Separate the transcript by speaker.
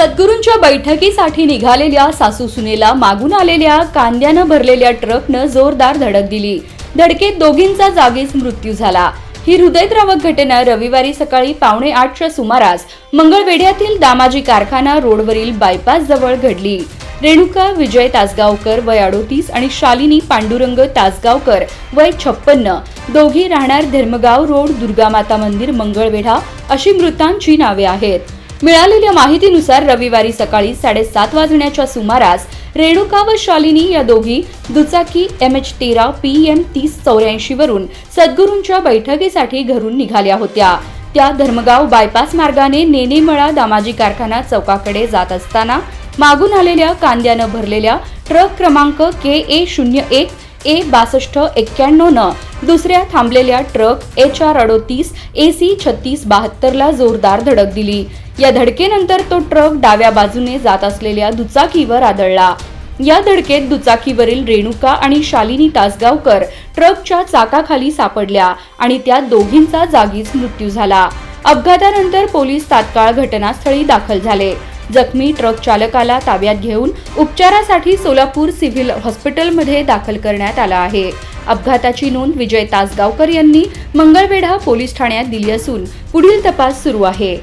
Speaker 1: सद्गुरूंच्या बैठकीसाठी निघालेल्या सासू सुनेला मागून आलेल्या कांद्यानं भरलेल्या ट्रकनं जोरदार धडक दिली. धडकेत दोघींचा जागीच मृत्यू झाला. ही हृदयद्रावक घटना रविवारी सकाळी पावणे आठच्या सुमारास मंगळवेढ्यातील दामाजी कारखाना रोडवरील बायपास जवळ घडली. रेणुका विजय तासगावकर वय अडोतीस आणि शालिनी पांडुरंग तासगावकर वय छप्पन्न दोघी राहणार धर्मगाव रोड दुर्गामाता मंदिर मंगळवेढा अशी मृतांची नावे आहेत. मिळालेल्या माहितीनुसार रविवारी सकाळी साडेसात वाजण्याच्या सुमारास रेणुका व शालिनी या दोघी दुचाकी एम एच तेरा पी एम तीस चौऱ्याऐंशी वरून सद्गुरूंच्या बैठकीसाठी घरून निघाल्या होत्या. त्या धर्मगाव बायपास मार्गाने नेनेमळा दामाजी कारखाना चौकाकडे जात असताना मागून आलेल्या कांद्यानं भरलेल्या ट्रक क्रमांक के ए शून्य एक ए बासष्ट एक्क्याण्णव न दुसऱ्या थांबलेल्या ट्रक एच आर अडोतीस ए सी छत्तीस बहात्तरला जोरदार धडक दिली. या धडकेनंतर तो ट्रक डाव्या बाजूने जात असलेल्या दुचाकीवर आदळला. या धडकेत दुचाकीवरील रेणुका आणि शालिनी तासगावकर ट्रकच्या चाकाखाली सापडल्या आणि त्या दोघींचा जागीच मृत्यू झाला. अपघातानंतर पोलीस तात्काळ घटनास्थळी दाखल झाले. जखमी ट्रक चालकाला ताब्यात घेऊन उपचारासाठी सोलापूर सिव्हिल हॉस्पिटलमध्ये दाखल करण्यात आला आहे. अपघाताची नोंद विजय तासगावकर यांनी मंगळवेढा पोलीस ठाण्यात दिली असून पुढील तपास सुरू आहे.